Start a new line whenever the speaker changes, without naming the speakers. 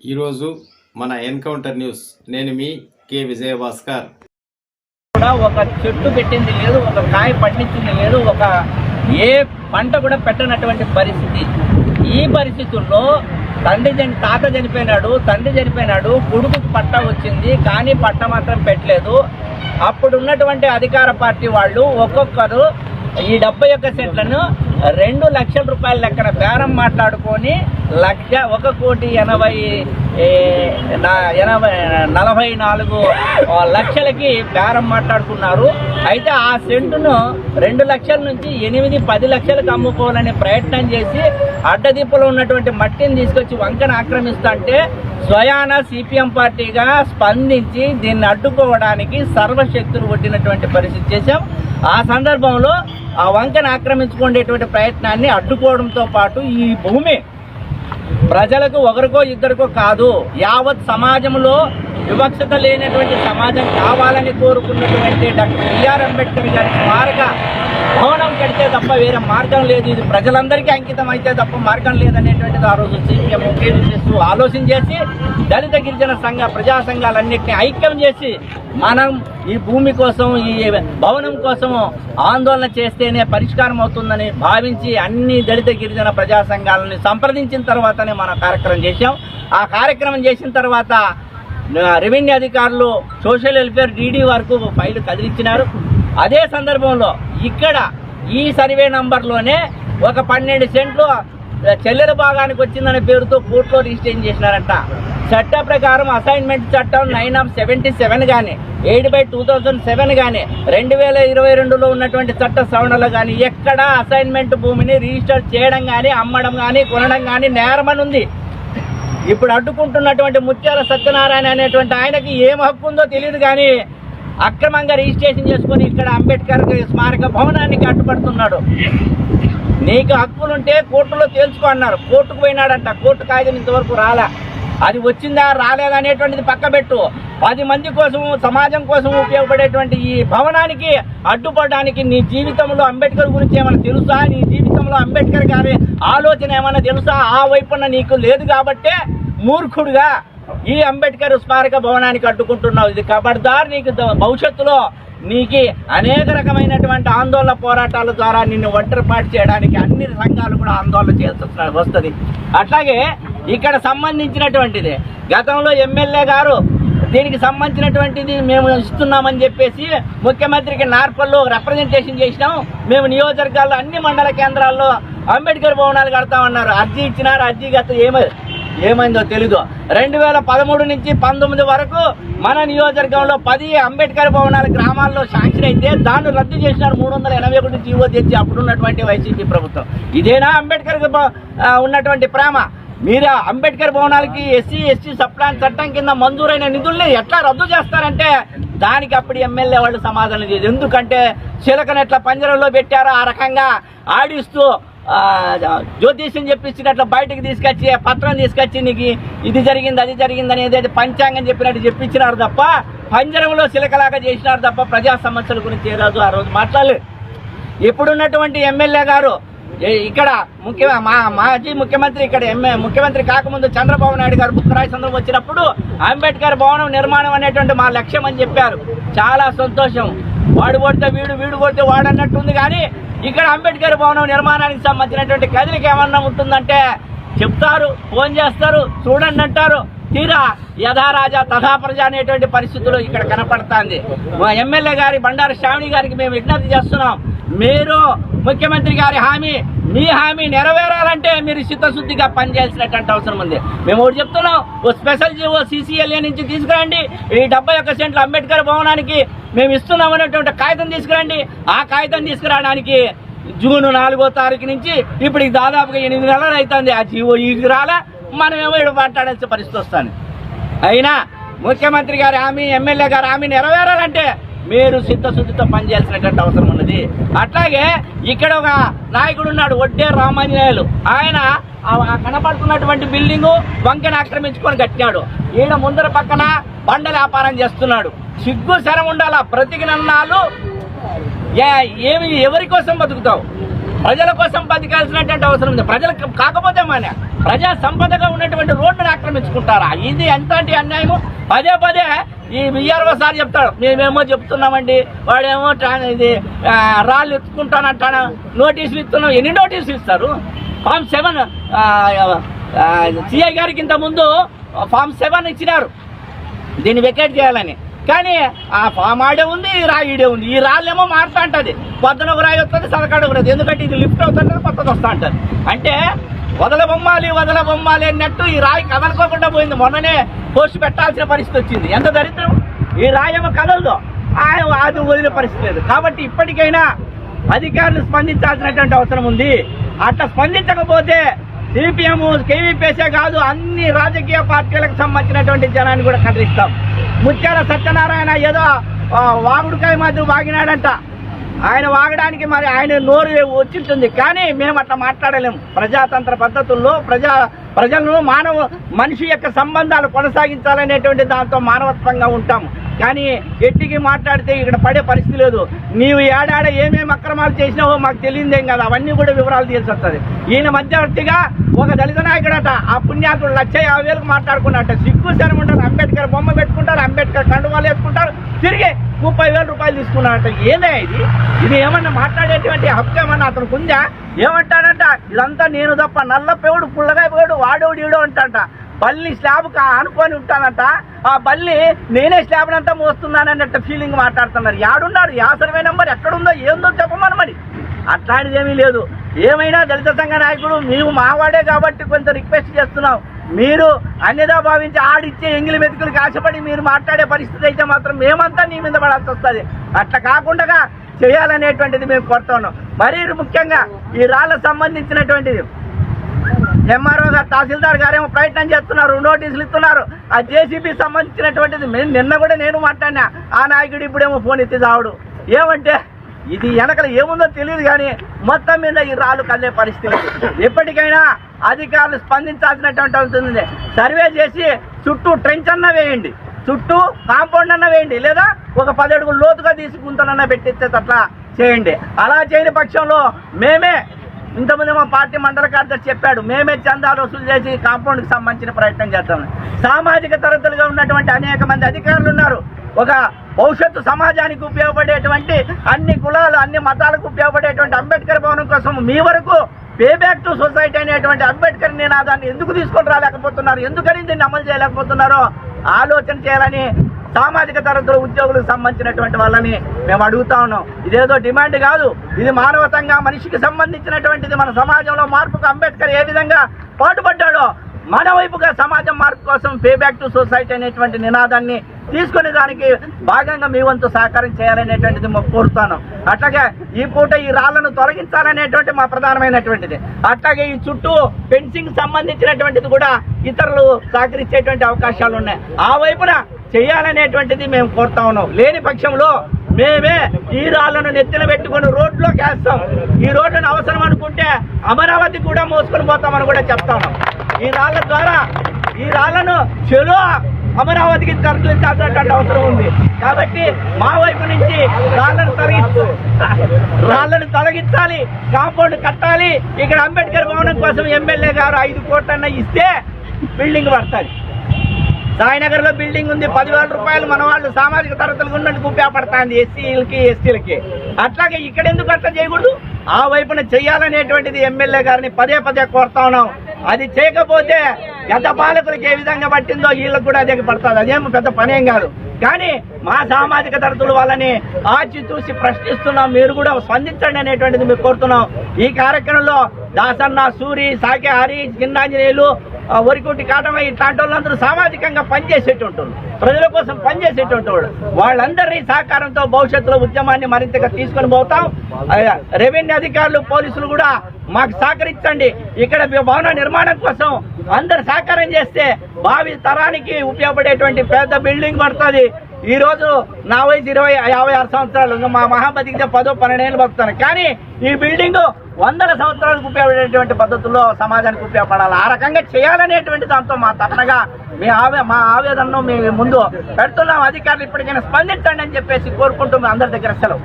ఈరోజు మన encounter news. నేను మీ కె. విజయభాస్కర్.
కూడా ఒక చెట్టు పెట్టింది లేదు ఒక కాయ పండించింది లేదు ఒక ఏ పంట కూడా పెట్టనటువంటి పరిస్థితి. ఈ పరిస్థితుల్లో తండ్రి చని తాత చనిపోయినాడు తండ్రి చనిపోయినాడు కొడుకు పట్ట వచ్చింది కానీ పట్ట మాత్రం పెట్టలేదు. అప్పుడు ఉన్నటువంటి అధికార పార్టీ వాళ్ళు ఒక్కొక్కరు ఈ డెబ్బై ఒక్క సెట్లను రెండు లక్షల రూపాయల లెక్కన బేరం మాట్లాడుకొని లక్ష ఒక కోటి ఎనభై నా- ఎనభై నలభై నాలుగు లక్షలకి బేరం మాట్లాడుకున్నారు. అయితే ఆ సెంటును రెండు లక్షల నుంచి ఎనిమిది పది లక్షలకు అమ్ముకోవాలనే ప్రయత్నం చేసి అడ్డదిప్పలో ఉన్నటువంటి మట్టిని తీసుకొచ్చి వంకన ఆక్రమిస్తుంటే స్వయాన సిపిఎం పార్టీగా స్పందించి దీన్ని అడ్డుకోవడానికి సర్వశక్తులు కొట్టినటువంటి పరిస్థితి చేశాం. ఆ సందర్భంలో ఆ వంకను ఆక్రమించుకునేటువంటి ప్రయత్నాన్ని అడ్డుకోవడంతో పాటు ఈ భూమి ప్రజలకు ఒకరికో ఇద్దరికో కాదు యావత్ సమాజంలో వివక్షత లేనటువంటి సమాజం కావాలని కోరుకున్నటువంటి డాక్టర్ బిఆర్ అంబేద్కర్ గారి స్మారక భవనం కడితే తప్ప వేరే మార్గం లేదు. ఇది ప్రజలందరికీ అంకితం అయితే తప్ప మార్గం లేదనేటువంటిది ఆ రోజు సిపిఎం చేస్తూ ఆలోచన చేసి దళిత గిరిజన సంఘ ప్రజా సంఘాలన్నింటినీ ఐక్యం చేసి మనం ఈ భూమి కోసం ఈ భవనం కోసం ఆందోళన చేస్తేనే పరిష్కారం అవుతుందని భావించి అన్ని దళిత గిరిజన ప్రజా సంఘాలని సంప్రదించిన తర్వాతనే మనం కార్యక్రమం చేశాం. ఆ కార్యక్రమం చేసిన తర్వాత రెవెన్యూ అధికారులు సోషల్ వెల్ఫేర్ డీడీ వరకు ఫైల్ కదిలించినారు అదే సందర్భంలో ఇక్కడ ఈ సర్వే నంబర్లోనే ఒక పన్నెండు సెంట్లు చెల్లెల భాగానికి వచ్చిందనే పేరుతో కోర్టులో రిజిస్ట్రేషన్ చేసినారంట. చట్ట ప్రకారం అసైన్మెంట్ చట్టం నైన్ ఆఫ్ సెవెంటీ సెవెన్ కానీ eight by two thousand seven కానీ రెండు వేల ఇరవై రెండులో ఉన్నటువంటి చట్ట సవరణలో కానీ ఎక్కడ అసైన్మెంట్ భూమిని రిజిస్టర్ చేయడం కానీ అమ్మడం కానీ కొనడం కానీ నేరమని ఉంది ఇప్పుడు అడ్డుకుంటున్నటువంటి ముత్యాల సత్యనారాయణ అనేటువంటి ఆయనకి ఏం హక్కు ఉందో తెలియదు కానీ అక్రమంగా రిజిస్ట్రేషన్ చేసుకొని ఇక్కడ అంబేద్కర్ స్మారక భవనానికి అడ్డుపడుతున్నాడు. నీకు హక్కులుంటే కోర్టులో తేల్చుకో అన్నారు. కోర్టుకు పోయినాడంట. కోర్టు కాగితం ఇంతవరకు రాలా. అది వచ్చిందా రాలేదా అనేటువంటిది పక్కబెట్టు పది మంది కోసం సమాజం కోసం ఉపయోగపడేటువంటి ఈ భవనానికి అడ్డుపడడానికి నీ జీవితంలో అంబేద్కర్ గురించి ఏమైనా తెలుసా? నీ జీవితంలో అంబేద్కర్ గారి ఆలోచన ఏమైనా తెలుసా? ఆ వైపున నీకు లేదు కాబట్టే మూర్ఖుడుగా ఈ అంబేద్కర్ స్మారక భవనానికి అడ్డుకుంటున్నావు. ఇది కబడ్దార్ నీకు భవిష్యత్తులో నీకు అనేక రకమైనటువంటి ఆందోళన పోరాటాల ద్వారా నిన్ను ఒంటరిపాటు చేయడానికి అన్ని సంఘాలు కూడా ఆందోళన చేయాల్సి వస్తుంది. అట్లాగే ఇక్కడ సంబంధించినటువంటిది గతంలో ఎమ్మెల్యే గారు దీనికి సంబంధించినటువంటిది మేము ఇస్తున్నామని చెప్పేసి ముఖ్యమంత్రికి నార్పల్లో రిప్రజెంటేషన్ చేసినాం. మేము నియోజకవర్గాల్లో అన్ని మండల కేంద్రాల్లో అంబేద్కర్ భవనాలు కడతామన్నారు. అర్జీ ఇచ్చినారు అర్జీ గత ఏమై ఏమైందో తెలీదు. రెండు వేల పదమూడు నుంచి పంతొమ్మిది వరకు మన నియోజకవర్గంలో పది అంబేద్కర్ భవనాలు గ్రామాల్లో శాంక్షన్ అయితే దాన్ని రద్దు చేసినారు మూడు వందల ఎనభై ఒకటి జీవో తెచ్చి అప్పుడున్నటువంటి వైసీపీ ప్రభుత్వం. ఇదేనా అంబేద్కర్ ఉన్నటువంటి ప్రేమ? మీరు అంబేద్కర్ భవనాలకి ఎస్సీ ఎస్టీ సప్లాన్ చట్టం కింద మంజూరైన నిధుల్ని ఎట్లా రద్దు చేస్తారంటే దానికి అప్పుడు ఎమ్మెల్యే వాళ్ళు సమాధానం చేయదు ఎందుకంటే చిలకనెట్ల ఎట్లా పంజరంలో పెట్టారో ఆ రకంగా ఆడిస్తూ జ్యోతిష్యం జ్యోతిష్యం చెప్పించినట్లు బయటకు తీసుకొచ్చి పత్రం తీసుకొచ్చి నీకు ఇది జరిగింది అది జరిగింది అనేది పంచాంగం చెప్పినట్టు చెప్పించినారు తప్ప పంజరంలో శిలకలాగా చేసినారు తప్ప ప్రజా సమస్యల గురించి ఏ రోజు ఆ రోజు మాట్లాడలేదు ఇప్పుడున్నటువంటి ఎమ్మెల్యే గారు ఇక్కడ ముఖ్య మా మాజీ ముఖ్యమంత్రి ఇక్కడ ఎంఏ ముఖ్యమంత్రి కాకముందు చంద్రబాబు నాయుడు గారు బుక్కరాయ చంద్రం వచ్చినప్పుడు అంబేద్కర్ భవనం నిర్మాణం అనేటువంటి మా లక్ష్యం అని చెప్పారు. చాలా సంతోషం. వాడు కొడితే వీడు వీడు కొడితే వాడు అన్నట్టుంది కానీ ఇక్కడ అంబేద్కర్ భవనం నిర్మాణానికి సంబంధించినటువంటి కదిలిక ఏమన్నా ఉంటుందంటే చెప్తారు ఫోన్ చేస్తారు చూడండి అంటారు. తీరా యథారాజా తథా ప్రజ అనేటువంటి పరిస్థితులు ఇక్కడ కనపడుతుంది. మా ఎమ్మెల్యే గారి బండారు శ్రావణి గారికి మేము విజ్ఞప్తి చేస్తున్నాం. మీరు ముఖ్యమంత్రి గారి హామీ మీ హామీ నెరవేరాలంటే మీరు చిత్తశుద్ధిగా పనిచేయాల్సినటువంటి అవసరం ఉంది. మేము ఒకటి చెప్తున్నాం ఓ స్పెషల్ జీవో సీసీఎల్ఏ నుంచి తీసుకురండి ఈ డెబ్బై ఒక్క సెంట్లు అంబేద్కర్ భవనానికి మేము ఇస్తున్నాం అనేటువంటి కాగితం తీసుకురండి. ఆ కాగితం తీసుకురావడానికి జూన్ నాలుగో తారీఖు నుంచి ఇప్పటికి దాదాపుగా ఎనిమిది నెలలు అవుతుంది. ఆ జీవో ఈ రాలా మనమేమో ఇక్కడ మాట్లాడాల్సిన పరిస్థితి వస్తాను అయినా ముఖ్యమంత్రి గారి హామీ ఎమ్మెల్యే గారి హామీ నెరవేరాలంటే మీరు సిద్ధశుద్ధితో పనిచేయాల్సినటువంటి అవసరం ఉన్నది. అట్లాగే ఇక్కడ ఒక నాయకుడు ఉన్నాడు ఒడ్డే రామాంజనేయులు ఆయన కనపడుతున్నటువంటి బిల్డింగు వంకెన ఆక్రమించుకొని కట్టినాడు. ఈయన ముందర పక్కన బండ వ్యాపారం చేస్తున్నాడు. సిగ్గు శరం ఉండాలా బ్రతికినన్నాళ్ళు? ఏ- ఏమి ఎవరి కోసం బతుకుతావు? ప్రజల కోసం బతికాల్సినటువంటి అవసరం ఉంది. ప్రజలకు కాకపోతే మన ప్రజా సంపదగా ఉన్నటువంటి రోడ్డును ఆక్రమించుకుంటారా? ఇది ఎంతటి అన్యాయము? పదే పదే ఈ విఆర్ఓ సార్ చెప్తాడు మేమేమో చెప్తున్నామండి వాడేమో ఇది రాళ్ళు ఎత్తుకుంటానంటాను? నోటీసులు ఇస్తున్నాం. ఎన్ని నోటీసులు ఇస్తారు? ఫామ్ సెవెన్ సిఐ గారికి ఇంతకుముందు ఫామ్ సెవెన్ ఇచ్చినారు. దీన్ని వెకేట్ చేయాలని. కానీ ఆ ఫామ్ ఆడే ఉంది ఈ రాయి ఈడే ఉంది. ఈ రాళ్ళేమో మారుతా ఉంటుంది పొద్దున ఒక రాయి వస్తుంది సదకాడ ఒక ఎందుకంటే ఇది లిఫ్ట్ అవుతుంటుంది కొత్తది వస్తా అంటారు. అంటే వదల బొమ్మాలి వదల బొమ్మాలి అన్నట్టు ఈ రాయి కదలుకోకుండా పోయింది. మొన్ననే పోస్ట్ పెట్టాల్సిన పరిస్థితి వచ్చింది. ఎంత దరిద్రం. ఈ రాయి కదలదు. అది వదిలే పరిస్థితి లేదు. కాబట్టి ఇప్పటికైనా అధికారులు స్పందించాల్సినటువంటి అవసరం ఉంది. అట్లా స్పందించకపోతే సిపిఎం కేవీపీఎస్ఏ కాదు అన్ని రాజకీయ పార్టీలకు సంబంధించినటువంటి జనాన్ని కూడా కదిలిస్తాం ముత్యాల సత్యనారాయణ ఏదో వాగుడుకాయ మాదిరి వాగినాడంట. ఆయన వాగడానికి మరి ఆయన నోరు వచ్చింటుంది. కానీ మేము అట్లా మాట్లాడలేము ప్రజాతంత్ర పద్ధతుల్లో ప్రజా ప్రజలను మానవ మనిషి యొక్క సంబంధాలు కొనసాగించాలనేటువంటి దాంతో మానవత్వంగా ఉంటాము కానీ ఎట్టికి మాట్లాడితే ఇక్కడ పడే పరిస్థితి లేదు. నీవు ఏడాడ ఏమేమి అక్రమాలు చేసినావో మాకు తెలియదేం కదా. అవన్నీ కూడా వివరాలు తెలిసి ఈయన మధ్యవర్తిగా ఒక దళిత నాయకుడట ఆ పుణ్యాతుడు లక్ష యాభై వేలకు మాట్లాడుకున్నట్ట. సిగ్గు శరం ఉంటారు అంబేద్కర్ బొమ్మ పెట్టుకుంటారు అంబేద్కర్ కండువాలు వేసుకుంటారు. తిరిగి ముప్పై వేల రూపాయలు తీసుకున్నారట. ఏదే ఇది? ఇది ఏమన్నా మాట్లాడేటువంటి హక్కు ఏమన్నా అతనికి ఉందా? ఏమంటాడంట? ఇదంతా నేను తప్ప నల్ల పేవుడు పుల్లగా పేవుడు వాడోడు ఈడో అంటాడంట బల్లి స్లాబ్ అనుకొని ఉంటానంట. ఆ బల్లి నేనే స్లాబ్నంతా మోస్తున్నాను మోస్తున్నానన్నట్టు ఫీలింగ్ మాట్లాడుతున్నారు. యాడున్నాడు? యా సర్వే నెంబర్ ఎక్కడుందో ఏందో చెప్పమని మరి. అట్లాంటిది ఏమీ లేదు. ఏమైనా దళిత సంఘ నాయకుడు మేము మావాడే కాబట్టి కొంత రిక్వెస్ట్ చేస్తున్నాం మీరు అన్యదా భావించి ఆడిచ్చే ఎంగిలి మెతుకులకు ఆశపడి మీరు మాట్లాడే పరిస్థితి అయితే మాత్రం మేమంతా నీ మీద పడాల్సి వస్తుంది. అట్లా కాకుండా చేయాలనేటువంటిది మేము కోరుతున్నాం మరీ ముఖ్యంగా ఈ రాళ్ళకు సంబంధించినటువంటిది. ఎంఆర్ఓ గారు తహసీల్దార్ గారేమో ప్రయత్నం చేస్తున్నారు నోటీసులు ఇస్తున్నారు. ఆ జేసీబీ సంబంధించినటువంటిది మేము నిన్న కూడా నేను మాట్లాడినా ఆ నాయకుడు ఇప్పుడేమో ఫోన్ ఎత్తి చావుడు. ఏమంటే ఇది వెనకల ఏముందో తెలియదు కానీ మొత్తం మీద ఈ రాళ్ళు కదిలే పరిస్థితి. ఎప్పటికైనా అధికారులు స్పందించాల్సినటువంటి ఉంటుంది సర్వే చేసి చుట్టూ ట్రెంచ్ అన్న వేయండి. చుట్టూ కాంపౌండ్ అన్న వేయండి. లేదా ఒక పది లోతుగా తీసి పెట్టిస్తే పెట్టించేటట్లా చేయండి. అలా చేయని పక్షంలో మేమే ఇంతకుముందు మా పార్టీ మండల కార్యదర్శి చెప్పాడు మేమే చందా వసూలు చేసి కాంపౌండ్కి సంబంధించిన ప్రయత్నం చేస్తాం. సామాజిక తరగతులుగా ఉన్నటువంటి అనేక మంది అధికారులు ఉన్నారు. ఒక భవిష్యత్తు సమాజానికి ఉపయోగపడేటువంటి అన్ని కులాలు అన్ని మతాలకు ఉపయోగపడేటువంటి అంబేద్కర్ భవనం కోసం మీ వరకు పే బ్యాక్ టు సొసైటీ అనేటువంటి అంబేద్కర్ నినాదాన్ని ఎందుకు తీసుకొని రాలేకపోతున్నారు? ఎందుకని దీన్ని అమలు చేయలేకపోతున్నారో ఆలోచన చేయాలని సామాజిక తరగతుల ఉద్యోగులకు సంబంధించినటువంటి వాళ్ళని మేము అడుగుతా ఉన్నాం. ఇదేదో డిమాండ్ కాదు. ఇది మానవతంగా మనిషికి సంబంధించినటువంటిది. మన సమాజంలో మార్పుకు అంబేద్కర్ ఏ విధంగా పాటుపడ్డాడో మన వైపుగా సమాజం మార్పు కోసం పే బ్యాక్ టు సొసైటీ అనేటువంటి నినాదాన్ని తీసుకునే దానికి భాగంగా మీ వంతు సహకారం చేయాలనేటువంటిది కోరుతాను అట్లాగే ఈ పూట ఈ రాళ్ళను తొలగించాలనేటువంటి మా ప్రధానమైనటువంటిది. అట్లాగే ఈ చుట్టూ ఫెన్సింగ్ సంబంధించినటువంటిది కూడా ఇతరులు సహకరించేటువంటి అవకాశాలు ఉన్నాయి. ఆ వైపున చేయాలనేటువంటిది మేము కోరుతా ఉన్నాం. లేని పక్షంలో మేమే ఈ రాళ్ళను నెత్తిన పెట్టుకుని రోడ్లోకి వేస్తాం. ఈ రోడ్డును అవసరం అనుకుంటే అమరావతి కూడా మోసుకొని పోతామని కూడా చెప్తా ఉన్నాం. ఈ రాళ్ళ ద్వారా ఈ రాళ్ళను చెలో అమరావతికి తరలించాల్సినటువంటి అవసరం ఉంది. కాబట్టి మా వైపు నుంచి రాళ్ళను తొలగించు రాళ్ళను తొలగించాలి కాంపౌండ్ కట్టాలి. ఇక్కడ అంబేద్కర్ భవనం కోసం ఎమ్మెల్యే గారు ఐదు కోట్లన్నా ఇస్తే బిల్డింగ్ పడుతుంది. సాయినగర్లో బిల్డింగ్ ఉంది పదివేల రూపాయలు మన వాళ్ళు సామాజిక తరగతులు ఉన్నట్టు ఉపయోగపడుతుంది ఎస్సీలకి ఎస్టీలకి. అట్లాగే ఇక్కడ ఎందుకు అట్లా చేయకూడదు? ఆ వైపున చేయాలనేటువంటిది ఎమ్మెల్యే గారిని పదే పదే కోరుతా ఉన్నాం. అది చేయకపోతే గత పాలకులకు ఏ విధంగా పట్టిందో వీళ్ళకి కూడా అదే పడుతుంది. అదేం పెద్ద పనేం కాదు. కానీ మా సామాజిక తరతులు వాళ్ళని ఆచి చూసి ప్రశ్నిస్తున్నాం. మీరు కూడా స్పందించండి అనేటువంటిది మేము కోరుతున్నాం. ఈ కార్యక్రమంలో దాసన్న సూరి సాకే హరి చిన్నాంజనేయులు ఆ వరికోటి కాటమయ్య ఇట్లాంటి వాళ్ళందరూ సామాజికంగా పనిచేసేటువంటి వాళ్ళు. ప్రజల కోసం పనిచేసేటువంటి వాళ్ళు వాళ్ళందరి సహకారంతో భవిష్యత్తులో ఉద్యమాన్ని మరింతగా తీసుకొని పోతాం. రెవెన్యూ అధికారులు పోలీసులు కూడా మాకు సహకరించండి. ఇక్కడ భవన నిర్మాణం కోసం అందరు సహకారం చేస్తే భావి తరానికి ఉపయోగపడేటువంటి పెద్ద బిల్డింగ్ పడుతుంది. ఈ రోజు నా వయసు ఇరవై యాభై ఆరు సంవత్సరాలు మా మహాబతికితే పదో పన్నెండేళ్ళు బతుకుతాను. కానీ ఈ బిల్డింగ్ వందల సంవత్సరాలకు ఉపయోగపడేటువంటి పద్ధతుల్లో సమాజానికి ఉపయోగపడాలి. ఆ రకంగా చేయాలనేటువంటి దాంతో మా తప్పగా మీ ఆవే మా ఆవేదనను మీ ముందు పెడుతున్నాం. అధికారులు ఇప్పటికైనా స్పందించండి అని చెప్పేసి కోరుకుంటూ మీ అందరి దగ్గర సెలవు.